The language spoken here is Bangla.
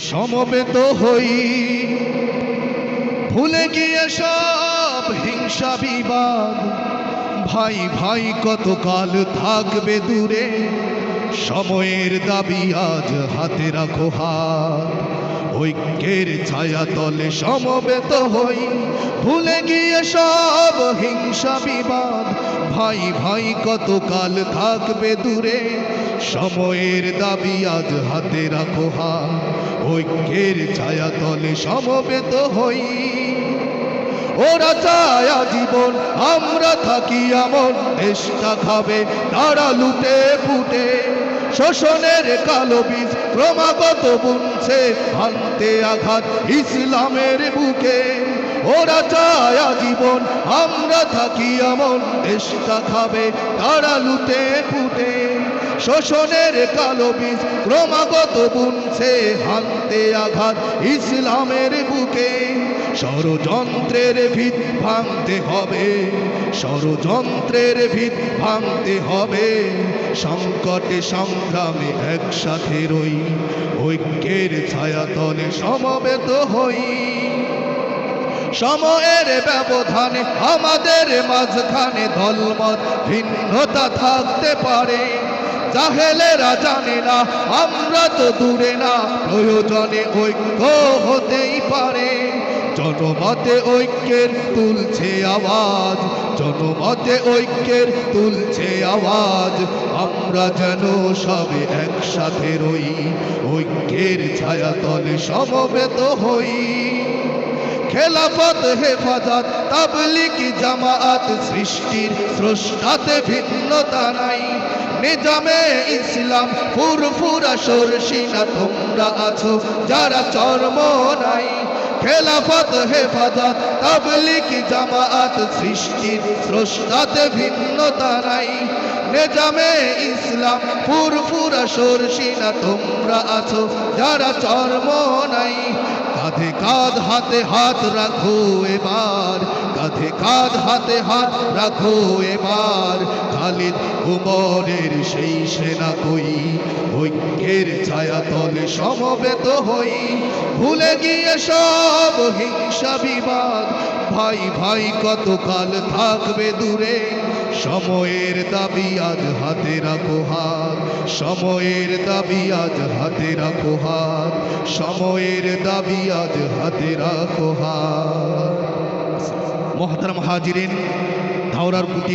সমবেত হই। ভুলে গিয়ে সব হিংসা বিবাদ। ভাই ভাই, কতকাল থাকবে দূরে? সময়ের দাবি আজ হাতে রাখো হাত। ঐক্যের ছায়া তলে সমবেত হই। ভুলে গিয়ে সব হিংসা বিবাদ। ভাই ভাই, কতকাল থাকবে দূরে? সময়ের দাবি আজ হাতে রাখো হাত। ঐক্যের ছায়া তলে সমবেত হই। ওরা চায় জীবন আমরা থাকি আমন দেশটা খাবে, তারা লুটে ফুটে শোষণের কালো বীজ ক্রমাগত বুনছে, ভাঙতে আঘাত ইসলামের বুকে। ওরা চায় জীবন আমরা থাকি এমন দেশটা খাবে তারা লুটে ফুটে। শোষণের কালো বীজ, ক্রমাগত বুনছে হানতে আঘাত ইসলামের বুকে। ষড়যন্ত্রের ভিত ভাঙতে হবে, ষড়যন্ত্রের ভিত ভাঙতে হবে। সংকটে সংগ্রামে একসাথে রই, ঐক্যের ছায়াতলে সমবেত হই। সময়ের ব্যবধানে আমাদের মাঝখানে দলমত ভিন্নতা থাকতে পারে। জাহেলেরা জানে না, আমরা তো দূরে না, প্রয়োজনে ঐক্য হতেই পারে। জনমতে ঐক্যের তুলছে আওয়াজ, জনমতে ঐক্যের তুলছে আওয়াজ। আমরা যেন সবে একসাথে রই, ঐক্যের ছায়াতলে সমবেত হই। খেলাফত, হেফাজত তাবলিক জামাত সৃষ্টির স্রষ্টাতে ভিন্নতা নাই। নিজামে ইসলাম ফুরফুরা সরসিনা তোমরা আছো, যারা চর্ম নাই। খেলাফত, হেফাজত তাবলিক জামাত সৃষ্টির স্রষ্টাতে ভিন্নতা নাই। নেজামে ইসলাম ফুরফুরা সরসিনা তোমরা আছো, যারা চর্ম কাঁধে হাতে হাত রাখো এবার, কাঁধে কাঁধ হাতে হাত রাখো এবার। খালিদ উমরের সেই সেনা কই? ঐক্যের ছায়া তলে সমবেত হই। ভুলে গিয়ে সব হিংসা বিবাদ ভাই ভাই, কতকাল থাকবে দূরে? সময়ের দাবি আজ হাতে রাখো হাত। সময়ের দাবি আজ হাতে রাখো হাত। সময়ের দাবি আজ হাতে রাখো হাত। মহতারাম হাজিরেন, ধাওরার প্রতি